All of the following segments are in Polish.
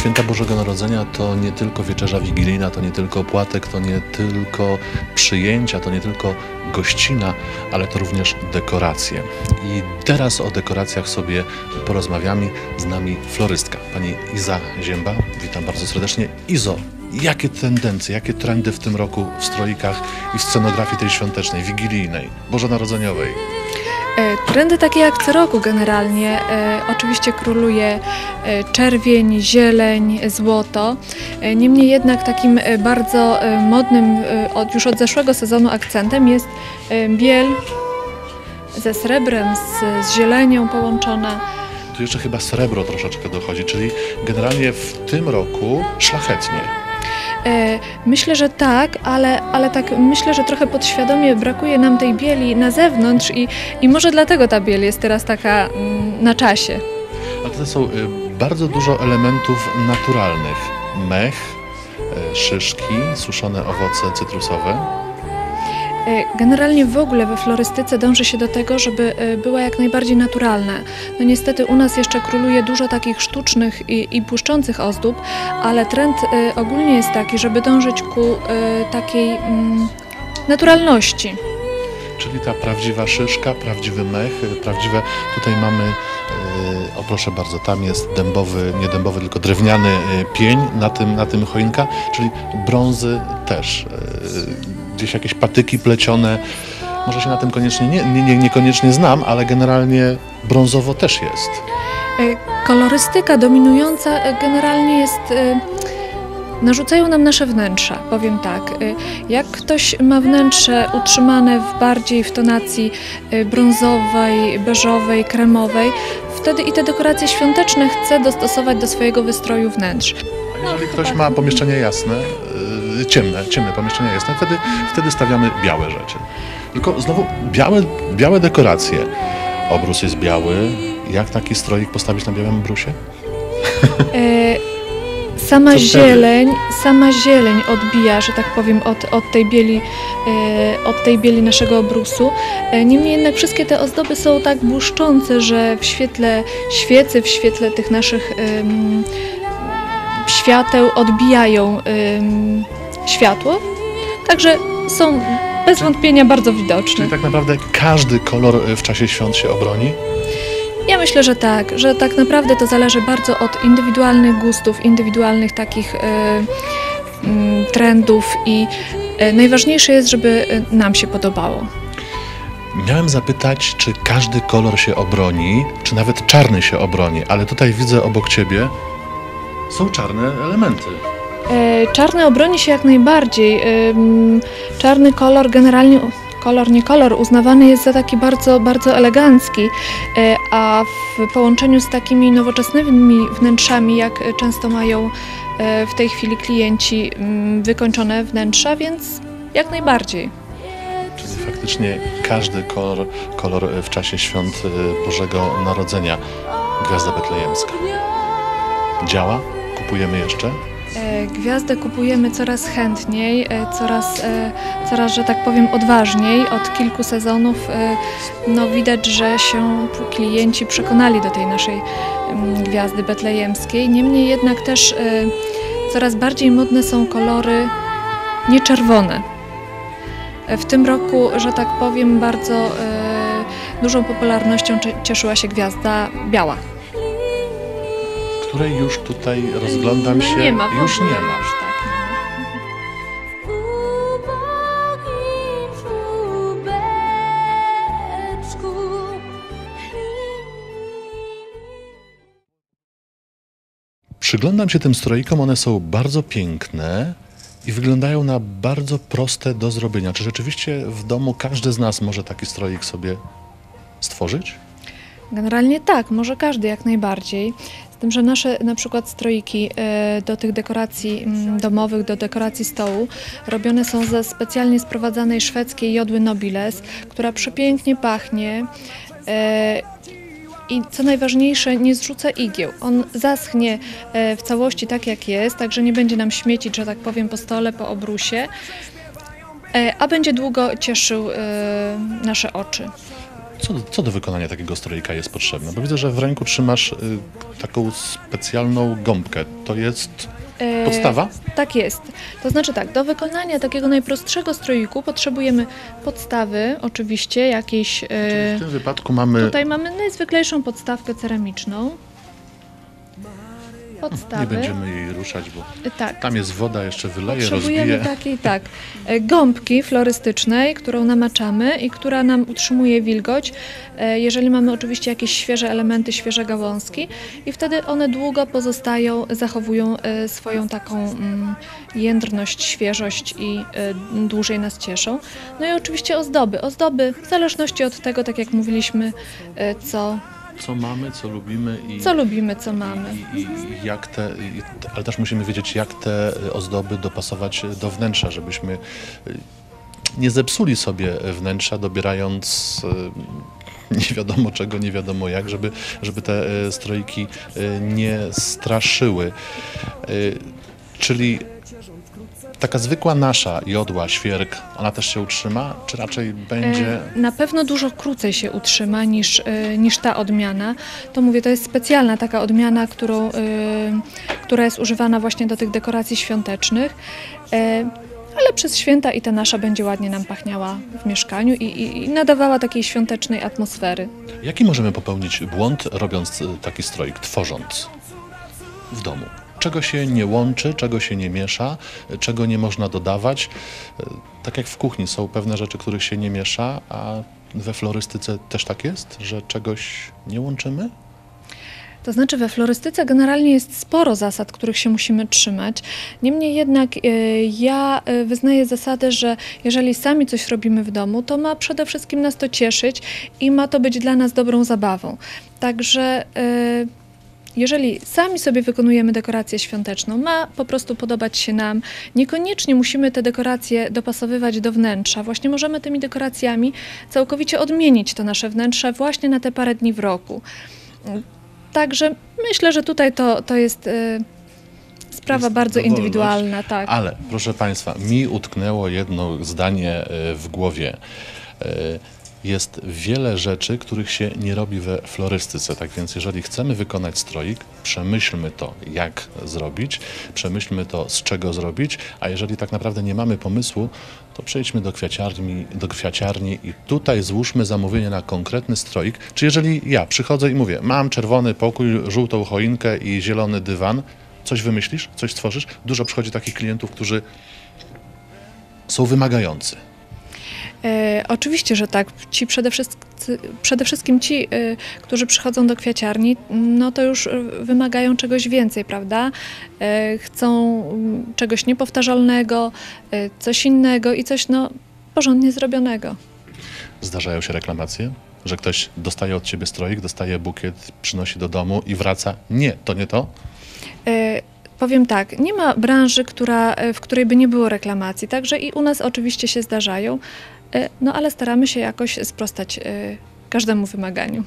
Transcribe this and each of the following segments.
Święta Bożego Narodzenia to nie tylko wieczerza wigilijna, to nie tylko opłatek, to nie tylko przyjęcia, to nie tylko gościna, ale to również dekoracje. I teraz o dekoracjach sobie porozmawiamy. Z nami florystka, pani Iza Zięba. Witam bardzo serdecznie. Izo, jakie tendencje, jakie trendy w tym roku w stroikach i w scenografii tej świątecznej, wigilijnej, bożonarodzeniowej? E, Trendy takie jak co roku generalnie. E, oczywiście króluje e, czerwień, zieleń, złoto. Niemniej jednak takim bardzo modnym od, już od zeszłego sezonu akcentem jest biel ze srebrem, z, z zielenią połączona. Tu jeszcze chyba srebro troszeczkę dochodzi, czyli generalnie w tym roku szlachetnie. E, Myślę, że tak, ale, ale tak myślę, że trochę podświadomie brakuje nam tej bieli na zewnątrz i, i może dlatego ta biel jest teraz taka mm, na czasie. A to są y, bardzo dużo elementów naturalnych. Mech, y, szyszki, suszone owoce cytrusowe. E, Generalnie w ogóle we florystyce dąży się do tego, żeby e, była jak najbardziej naturalna. No niestety u nas jeszcze króluje dużo takich sztucznych i, i błyszczących ozdób, ale trend e, ogólnie jest taki, żeby dążyć ku takiej mm, naturalności. Czyli ta prawdziwa szyszka, prawdziwy mech, prawdziwe. Tutaj mamy, o proszę bardzo, tam jest dębowy, nie dębowy, tylko drewniany y, pień, na tym, na tym choinka, czyli brązy też. y, Gdzieś jakieś patyki plecione. Może się na tym koniecznie nie, nie, nie, niekoniecznie znam, ale generalnie brązowo też jest. E, Kolorystyka dominująca e, generalnie jest. e, Narzucają nam nasze wnętrza, powiem tak. E, Jak ktoś ma wnętrze utrzymane w bardziej w tonacji e, brązowej, beżowej, kremowej, wtedy i te dekoracje świąteczne chce dostosować do swojego wystroju wnętrz. A jeżeli ktoś ma pomieszczenie jasne, y, ciemne, ciemne pomieszczenie jasne, wtedy, wtedy stawiamy białe rzeczy. Tylko znowu białe, białe dekoracje. Obrus jest biały. Jak taki stroik postawić na białym brusie? E, Sama zieleń, sama zieleń odbija, że tak powiem, od, od, tej bieli, e, od tej bieli naszego obrusu. E, Niemniej jednak wszystkie te ozdoby są tak błyszczące, że w świetle świecy, w świetle tych naszych em, świateł odbijają światło. Także są bez wątpienia bardzo widoczne. Czyli tak naprawdę każdy kolor y, w czasie świąt się obroni. Ja myślę, że tak, że tak naprawdę to zależy bardzo od indywidualnych gustów, indywidualnych takich e, mm, trendów i e, najważniejsze jest, żeby e, nam się podobało. Miałem zapytać, czy każdy kolor się obroni, czy nawet czarny się obroni, ale tutaj widzę obok ciebie są czarne elementy. Czarny obroni się jak najbardziej. Czarny kolor generalnie, kolor nie kolor, uznawany jest za taki bardzo, bardzo elegancki, e, a w połączeniu z takimi nowoczesnymi wnętrzami, jak e, często mają e, w tej chwili klienci mm, wykończone wnętrza, więc jak najbardziej. Czyli faktycznie każdy kolor, kolor w czasie świąt y, Bożego Narodzenia. Gwiazda betlejemska. Działa? Kupujemy jeszcze? E, Gwiazdę kupujemy coraz chętniej, e, coraz, e, coraz, że tak powiem, odważniej. Od kilku sezonów no, widać, że się klienci przekonali do tej naszej mm, gwiazdy betlejemskiej. Niemniej jednak też coraz bardziej modne są kolory nieczerwone. W tym roku, że tak powiem, bardzo dużą popularnością cie- cieszyła się gwiazda biała. Której już tutaj rozglądam No się. nie ma, już nie ma. Już, tak. Przyglądam się tym stroikom, one są bardzo piękne i wyglądają na bardzo proste do zrobienia. Czy rzeczywiście w domu każdy z nas może taki stroik sobie stworzyć? Generalnie tak, może każdy jak najbardziej. Tym, że nasze na przykład stroiki e, do tych dekoracji mm, domowych, do dekoracji stołu robione są ze specjalnie sprowadzanej szwedzkiej jodły Nobiles, która przepięknie pachnie. e, I co najważniejsze, nie zrzuca igieł. On zaschnie e, w całości tak jak jest, także nie będzie nam śmiecić, że tak powiem, po stole, po obrusie, a będzie długo cieszył nasze oczy. Co Co, do wykonania takiego strojka jest potrzebne? Bo widzę, że w ręku trzymasz y, taką specjalną gąbkę. To jest E, podstawa? Tak jest. To znaczy tak, do wykonania takiego najprostszego stroiku potrzebujemy podstawy, oczywiście jakiejś... Czyli E, w tym wypadku mamy... tutaj mamy najzwyklejszą podstawkę ceramiczną. Nie Podstawy. będziemy jej ruszać, bo E, Tak. tam jest woda, jeszcze wyleje, Potrzebujemy rozbije. takiej, tak, e, gąbki florystycznej, którą namaczamy i która nam utrzymuje wilgoć, e, jeżeli mamy oczywiście jakieś świeże elementy, świeże gałązki i wtedy one długo pozostają, zachowują swoją taką mm, jędrność, świeżość i dłużej nas cieszą. No i oczywiście ozdoby. Ozdoby w zależności od tego, tak jak mówiliśmy, co, Co mamy, co lubimy i... co lubimy, co mamy. I, i, i jak te, i, ale też musimy wiedzieć, jak te ozdoby dopasować do wnętrza, żebyśmy y, nie zepsuli sobie wnętrza, dobierając y, nie wiadomo czego, nie wiadomo jak, żeby, żeby te y, stroiki y, nie straszyły. Y, Czyli taka zwykła nasza jodła, świerk, ona też się utrzyma, czy raczej będzie... E, Na pewno dużo krócej się utrzyma niż, e, niż ta odmiana. To mówię, to jest specjalna taka odmiana, którą, e, która jest używana właśnie do tych dekoracji świątecznych. Ale przez święta i ta nasza będzie ładnie nam pachniała w mieszkaniu i, i, i nadawała takiej świątecznej atmosfery. Jaki możemy popełnić błąd, robiąc taki stroik, tworząc w domu? Czego się nie łączy, czego się nie miesza, czego nie można dodawać? Tak jak w kuchni są pewne rzeczy, których się nie miesza, a we florystyce też tak jest, że czegoś nie łączymy? To znaczy we florystyce generalnie jest sporo zasad, których się musimy trzymać. Niemniej jednak e, ja e, wyznaję zasadę, że jeżeli sami coś robimy w domu, to ma przede wszystkim nas to cieszyć i ma to być dla nas dobrą zabawą. Także e, jeżeli sami sobie wykonujemy dekorację świąteczną, ma po prostu podobać się nam. Niekoniecznie musimy te dekoracje dopasowywać do wnętrza. Właśnie możemy tymi dekoracjami całkowicie odmienić to nasze wnętrze właśnie na te parę dni w roku. Także myślę, że tutaj to, to jest e, sprawa Jest bardzo indywidualna. Tak. Ale, proszę Państwa, mi utknęło jedno zdanie y, w głowie. Jest wiele rzeczy, których się nie robi we florystyce. Tak więc, jeżeli chcemy wykonać stroik, przemyślmy to, jak zrobić, przemyślmy to, z czego zrobić, a jeżeli tak naprawdę nie mamy pomysłu, to przejdźmy do kwiaciarni, do kwiaciarni i tutaj złóżmy zamówienie na konkretny stroik. Czy jeżeli ja przychodzę i mówię, mam czerwony pokój, żółtą choinkę i zielony dywan, coś wymyślisz, coś stworzysz? Dużo przychodzi takich klientów, którzy są wymagający. E, oczywiście, że tak. Ci przede, wszystkim, przede wszystkim ci, e, którzy przychodzą do kwiaciarni, no to już e, wymagają czegoś więcej, prawda? E, chcą mm, czegoś niepowtarzalnego, e, coś innego i coś no, porządnie zrobionego. Zdarzają się reklamacje, że ktoś dostaje od ciebie stroik, dostaje bukiet, przynosi do domu i wraca. Nie, to nie to. E, Powiem tak, nie ma branży, która, e, w której by nie było reklamacji, także i u nas oczywiście się zdarzają, no ale staramy się jakoś sprostać e, każdemu wymaganiu.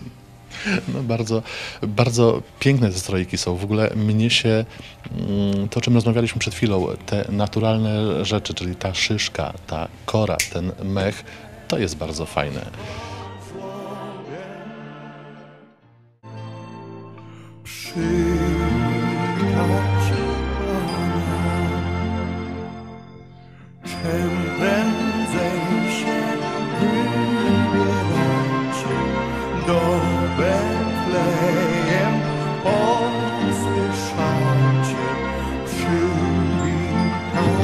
No bardzo, bardzo piękne te strojki są. W ogóle mnie się, mm, to o czym rozmawialiśmy przed chwilą, te naturalne rzeczy, czyli ta szyszka, ta kora, ten mech, to jest bardzo fajne. Przykać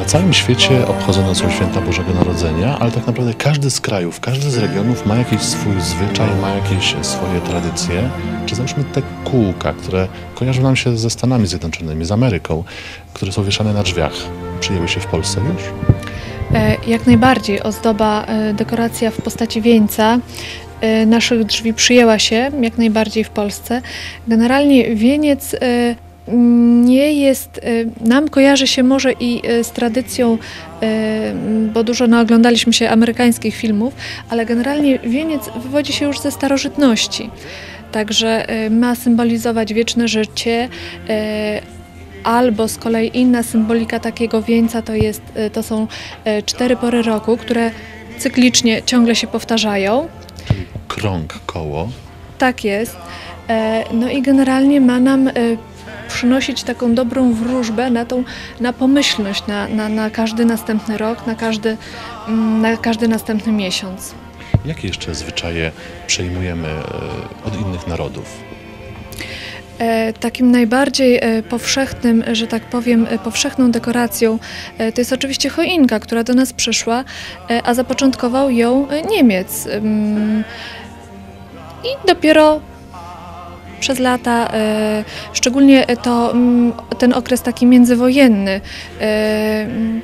całym świecie obchodzone są święta Bożego Narodzenia, ale tak naprawdę każdy z krajów, każdy z regionów ma jakiś swój zwyczaj, ma jakieś swoje tradycje. Czy załóżmy te kółka, które kojarzą nam się ze Stanami Zjednoczonymi, z Ameryką, które są wieszane na drzwiach, przyjęły się w Polsce już? E, Jak najbardziej ozdoba, e, dekoracja w postaci wieńca e, naszych drzwi przyjęła się jak najbardziej w Polsce. Generalnie wieniec nie jest, e, nam kojarzy się może i e, z tradycją, e, bo dużo naoglądaliśmy się amerykańskich filmów, ale generalnie wieniec wywodzi się już ze starożytności. Także ma symbolizować wieczne życie, Albo z kolei inna symbolika takiego wieńca to, jest, y, to są y, cztery pory roku, które cyklicznie ciągle się powtarzają. krąg, koło. Tak jest. E, No i generalnie ma nam przynosić taką dobrą wróżbę na tą, na pomyślność, na, na, na każdy następny rok, na każdy, mm, na każdy następny miesiąc. Jakie jeszcze zwyczaje przejmujemy e, od innych narodów? E, Takim najbardziej e, powszechnym, że tak powiem, powszechną dekoracją to jest oczywiście choinka, która do nas przyszła, a zapoczątkował ją Niemiec. I dopiero przez lata, e, szczególnie to mm, ten okres taki międzywojenny, e, mm,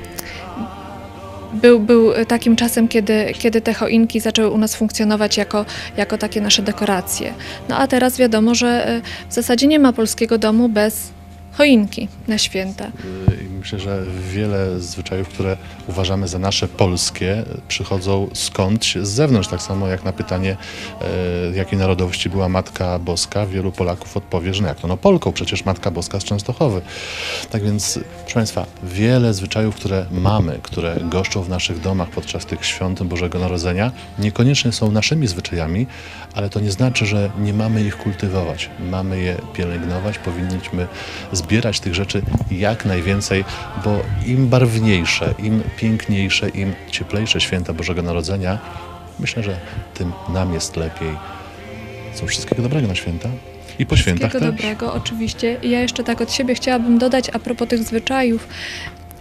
był, był takim czasem, kiedy, kiedy te choinki zaczęły u nas funkcjonować jako, jako takie nasze dekoracje. No a teraz wiadomo, że e, w zasadzie nie ma polskiego domu bez choinki na święta. Y, Myślę, że wiele zwyczajów, które uważamy za nasze polskie, przychodzą skądś z zewnątrz. Tak samo jak na pytanie, e, jakiej narodowości była Matka Boska, wielu Polaków odpowie, że no jak to, no Polką, przecież Matka Boska z Częstochowy. Tak więc, proszę Państwa, wiele zwyczajów, które mamy, które goszczą w naszych domach podczas tych świąt Bożego Narodzenia, niekoniecznie są naszymi zwyczajami, ale to nie znaczy, że nie mamy ich kultywować. Mamy je pielęgnować, powinniśmy zbierać tych rzeczy jak najwięcej, bo im barwniejsze, im piękniejsze, im cieplejsze święta Bożego Narodzenia, myślę, że tym nam jest lepiej. Co wszystkiego dobrego na święta i po świętach Wszystkiego też. dobrego, oczywiście. Ja jeszcze tak od siebie chciałabym dodać a propos tych zwyczajów.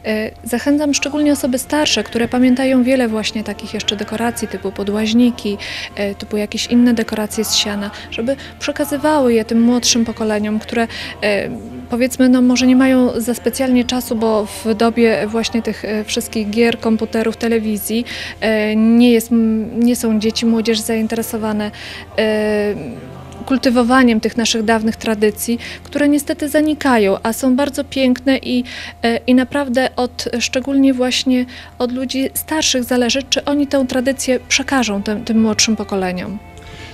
E, Zachęcam szczególnie osoby starsze, które pamiętają wiele właśnie takich jeszcze dekoracji typu podłaźniki, e, typu jakieś inne dekoracje z siana, żeby przekazywały je tym młodszym pokoleniom, które e, powiedzmy no może nie mają za specjalnie czasu, bo w dobie właśnie tych wszystkich gier, komputerów, telewizji nie, jest, nie są dzieci, młodzież zainteresowane kultywowaniem tych naszych dawnych tradycji, które niestety zanikają, a są bardzo piękne i, e, i naprawdę od, szczególnie właśnie od ludzi starszych zależy, czy oni tę tradycję przekażą tym, tym młodszym pokoleniom.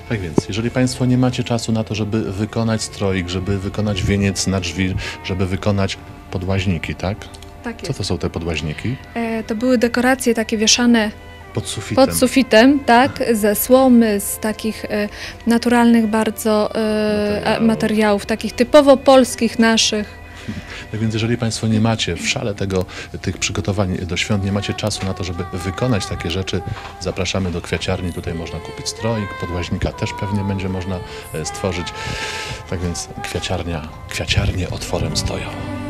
Tak więc, jeżeli Państwo nie macie czasu na to, żeby wykonać stroik, żeby wykonać wieniec na drzwi, żeby wykonać podłaźniki, tak? Tak Co to są te podłaźniki? E, To były dekoracje takie wieszane Pod sufitem. pod sufitem, tak, ze słomy, z takich e, naturalnych bardzo e, Materiałów. takich typowo polskich naszych. Tak więc jeżeli Państwo nie macie w szale tego, tych przygotowań do świąt, nie macie czasu na to, żeby wykonać takie rzeczy, zapraszamy do kwiaciarni. Tutaj można kupić stroik, podłaźnika też pewnie będzie można e, stworzyć. Tak więc kwiaciarnia, kwiaciarnie otworem stoją.